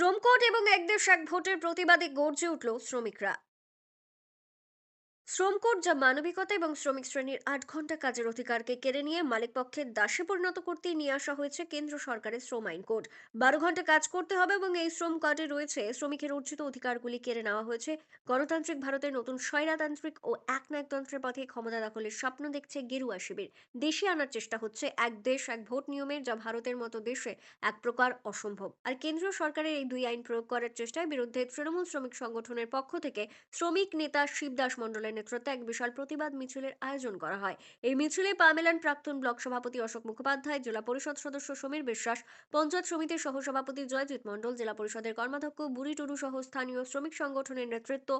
শ্রম এবং একদেশ এক ভোটের প্রতিবাদে গর্জে উঠল শ্রমিকরা। শ্রম কোড যা মানবিকতা এবং শ্রমিক শ্রেণির আট ঘণ্টা কাজের অধিকারকে কেড়ে নিয়ে মালিক পক্ষের দাসে পরিণত করতেই নিয়ে আসা হয়েছে কেন্দ্র সরকারের শ্রম আইন কোড। বারো ঘণ্টা কাজ করতে হবে এবং এই শ্রম কার্ডে রয়েছে শ্রমিকের অর্জিত অধিকারগুলি কেড়ে নেওয়া হয়েছে। গণতান্ত্রিক ভারতের নতুন স্বৈরাতান্ত্রিক ও একনায়কতন্ত্রের পথে ক্ষমতা দখলের স্বপ্ন দেখছে গেরুয়া শিবির। দেশে আনার চেষ্টা হচ্ছে এক দেশ, এক ভোট নিয়মের যা ভারতের মতো দেশে এক প্রকার অসম্ভব। আর কেন্দ্রীয় সরকারের এই দুই আইন প্রয়োগ করার চেষ্টায় বিরুদ্ধে তৃণমূল শ্রমিক সংগঠনের পক্ষ থেকে শ্রমিক নেতা শিবদাস মণ্ডলের নেতৃত্বে এক বিশাল প্রতিবাদ মিছিলের আয়োজন করা হয়। এই মিছিলে পা মেলান প্রাক্তন ব্লক সভাপতি অশোক মুখোপাধ্যায়, জেলা পরিষদ সদস্য সমীর বিশ্বাস, পঞ্চায়েত সমিতির সহসভাপতি জয়জিৎ মণ্ডল, জেলা পরিষদের কর্মাধ্যক্ষ বুড়ি টুডু সহ স্থানীয় শ্রমিক সংগঠনের নেতৃত্ব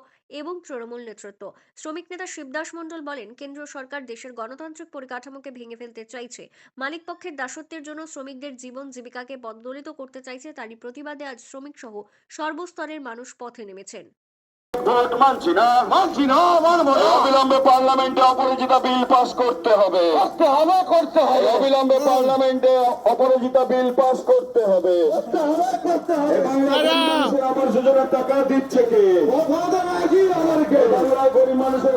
এবং তৃণমূল নেতৃত্ব। শ্রমিক নেতা শিবদাস মণ্ডল বলেন, কেন্দ্রীয় সরকার দেশের গণতান্ত্রিক পরিকাঠামোকে ভেঙে ফেলতে চাইছে। মালিক পক্ষের দাসত্বের জন্য শ্রমিকদের জীবন জীবিকাকে পদদলিত করতে চাইছে, তারই প্রতিবাদে আজ শ্রমিক সহ সর্বস্তরের মানুষ পথে নেমেছেন। ভোট মানছি না মানছি না মানবো না। অবিলম্বে পার্লামেন্টে অপরাজিতা বিল পাস করতে হবে। করতে হবে করতে হবে। অবিলম্বে পার্লামেন্টে অপরাজিতা বিল পাস করতে হবে। করতে হবে করতে হবে। যোজনার টাকা দিচ্ছে কে? গরিব মানুষের